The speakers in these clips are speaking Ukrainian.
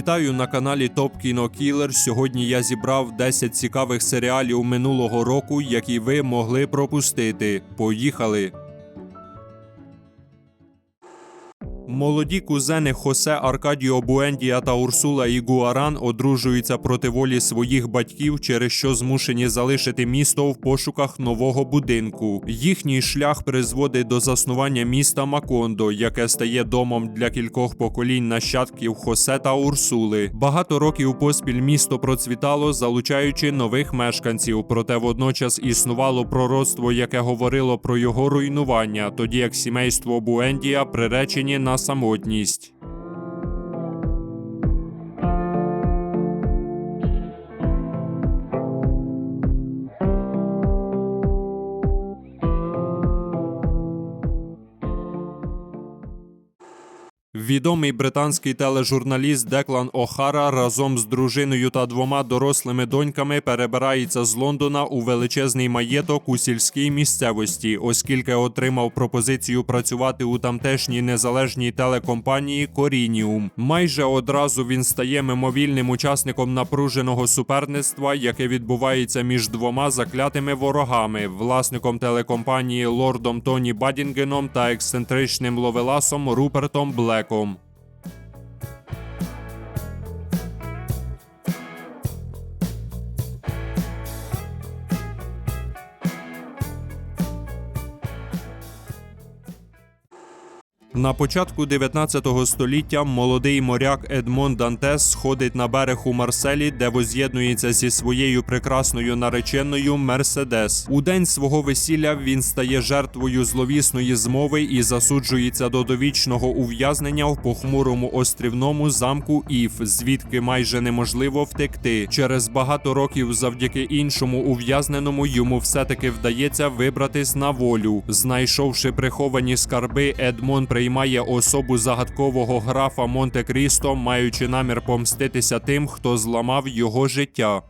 Вітаю на каналі Топ Кіно Кілер. Сьогодні я зібрав 10 цікавих серіалів минулого року, які ви могли пропустити. Поїхали! Молоді кузени Хосе Аркадіо Буендія та Урсула Ігуаран одружуються проти волі своїх батьків, через що змушені залишити місто в пошуках нового будинку. Їхній шлях призводить до заснування міста Макондо, яке стає домом для кількох поколінь нащадків Хосе та Урсули. Багато років поспіль місто процвітало, залучаючи нових мешканців. Проте водночас існувало пророцтво, яке говорило про його руйнування, тоді як сімейство Буендія приречені на самотність. Відомий британський тележурналіст Деклан Охара разом з дружиною та двома дорослими доньками перебирається з Лондона у величезний маєток у сільській місцевості, оскільки отримав пропозицію працювати у тамтешній незалежній телекомпанії Корініум. Майже одразу він стає мимовільним учасником напруженого суперництва, яке відбувається між двома заклятими ворогами, власником телекомпанії лордом Тоні Бадінгеном та ексцентричним ловеласом Рупертом alaikum. На початку 19 століття молодий моряк Едмон Дантес сходить на берег у Марселі, де воз'єднується зі своєю прекрасною нареченою Мерседес. У день свого весілля він стає жертвою зловісної змови і засуджується до довічного ув'язнення в похмурому острівному замку Іф, звідки майже неможливо втекти. Через багато років, завдяки іншому ув'язненому, йому все-таки вдається вибратись на волю. Знайшовши приховані скарби, Едмон приймає особу загадкового графа Монте-Крісто, маючи намір помститися тим, хто зламав його життя.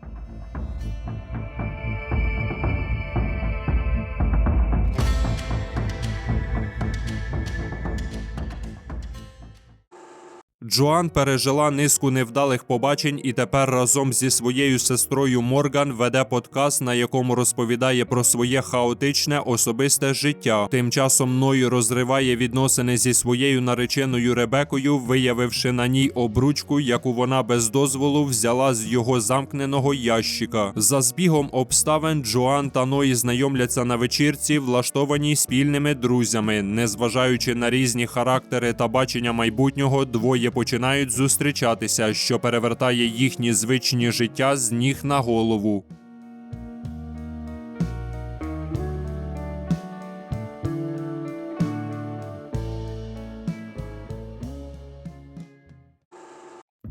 Джоан пережила низку невдалих побачень і тепер разом зі своєю сестрою Морган веде подкаст, на якому розповідає про своє хаотичне особисте життя. Тим часом Ной розриває відносини зі своєю нареченою Ребекою, виявивши на ній обручку, яку вона без дозволу взяла з його замкненого ящика. За збігом обставин Джоан та Ной знайомляться на вечірці, влаштованій спільними друзями. Незважаючи на різні характери та бачення майбутнього, двоє починають зустрічатися, що перевертає їхні звичні життя з ніг на голову.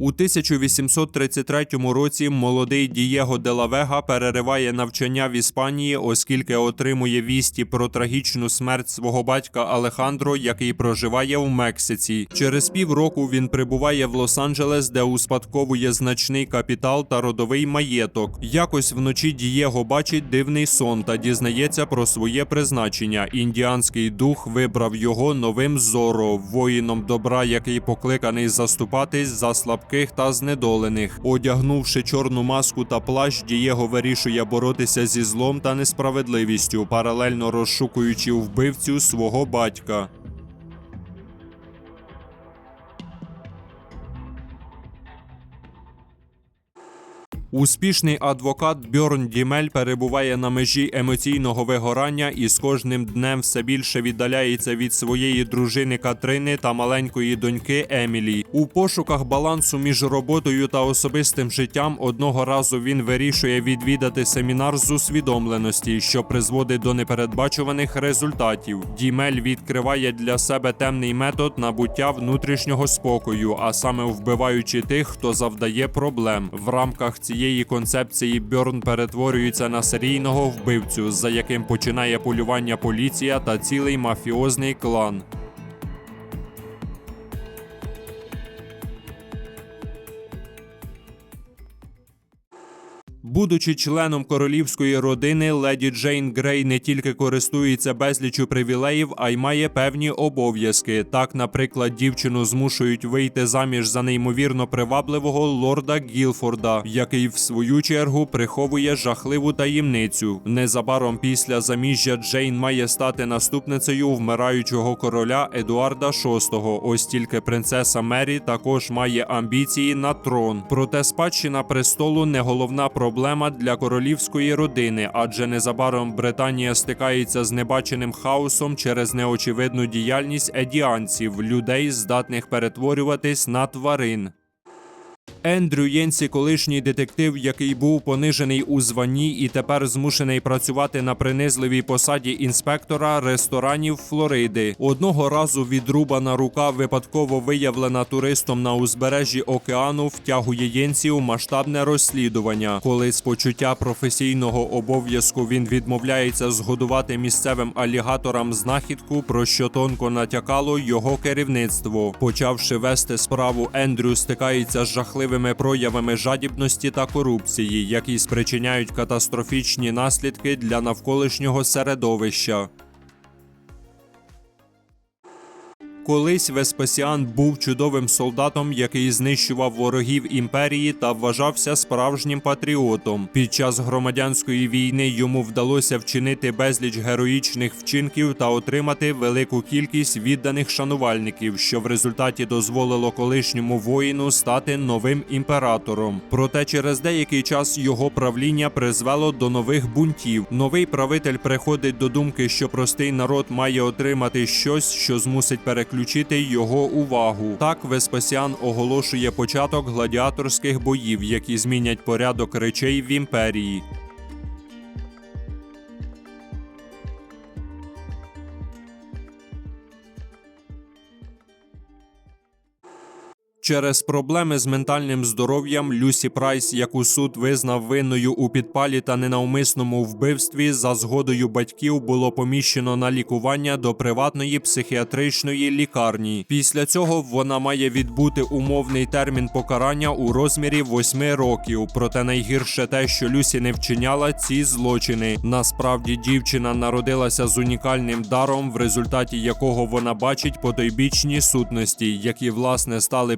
У 1833 році молодий Дієго Делавега перериває навчання в Іспанії, оскільки отримує вісті про трагічну смерть свого батька Алехандро, який проживає у Мексиці. Через півроку він прибуває в Лос-Анджелес, де успадковує значний капітал та родовий маєток. Якось вночі Дієго бачить дивний сон та дізнається про своє призначення. Індіанський дух вибрав його новим зоро, воїном добра, який покликаний заступатись за слабких та знедолених. Одягнувши чорну маску та плащ, Дієго вирішує боротися зі злом та несправедливістю, паралельно розшукуючи вбивцю свого батька. Успішний адвокат Бьорн Дімель перебуває на межі емоційного вигорання і з кожним днем все більше віддаляється від своєї дружини Катрини та маленької доньки Емілі. У пошуках балансу між роботою та особистим життям одного разу він вирішує відвідати семінар з усвідомленості, що призводить до непередбачуваних результатів. Дімель відкриває для себе темний метод набуття внутрішнього спокою, а саме вбиваючи тих, хто завдає проблем. В рамках цієї концепції Бьорн перетворюється на серійного вбивцю, за яким починає полювання поліція та цілий мафіозний клан. Будучи членом королівської родини, леді Джейн Грей не тільки користується безлічю привілеїв, а й має певні обов'язки. Так, наприклад, дівчину змушують вийти заміж за неймовірно привабливого лорда Гілфорда, який в свою чергу приховує жахливу таємницю. Незабаром після заміжжя Джейн має стати наступницею вмираючого короля Едуарда VI. Ось тільки принцеса Мері також має амбіції на трон. Проте спадщина престолу не головна проблема для королівської родини, адже незабаром Британія стикається з небаченим хаосом через неочевидну діяльність едіанців, людей, здатних перетворюватись на тварин. Ендрю Єнсі, колишній детектив, який був понижений у званні і тепер змушений працювати на принизливій посаді інспектора ресторанів Флориди. Одного разу відрубана рука, випадково виявлена туристом на узбережжі океану, втягує Єнсі у масштабне розслідування. Коли з почуття професійного обов'язку він відмовляється згодувати місцевим алігаторам знахідку, про що тонко натякало його керівництво. Почавши вести справу, Ендрю стикається з жахливими проявами жадібності та корупції, які спричиняють катастрофічні наслідки для навколишнього середовища. Колись Веспасіан був чудовим солдатом, який знищував ворогів імперії та вважався справжнім патріотом. Під час громадянської війни йому вдалося вчинити безліч героїчних вчинків та отримати велику кількість відданих шанувальників, що в результаті дозволило колишньому воїну стати новим імператором. Проте через деякий час його правління призвело до нових бунтів. Новий правитель приходить до думки, що простий народ має отримати щось, що змусить переключити його увагу. Так Веспасіан оголошує початок гладіаторських боїв, які змінять порядок речей в імперії. Через проблеми з ментальним здоров'ям Люсі Прайс, яку суд визнав винною у підпалі та ненавмисному вбивстві, за згодою батьків було поміщено на лікування до приватної психіатричної лікарні. Після цього вона має відбути умовний термін покарання у розмірі 8 років. Проте найгірше те, що Люсі не вчиняла ці злочини. Насправді дівчина народилася з унікальним даром, в результаті якого вона бачить потойбічні сутності, які власне стали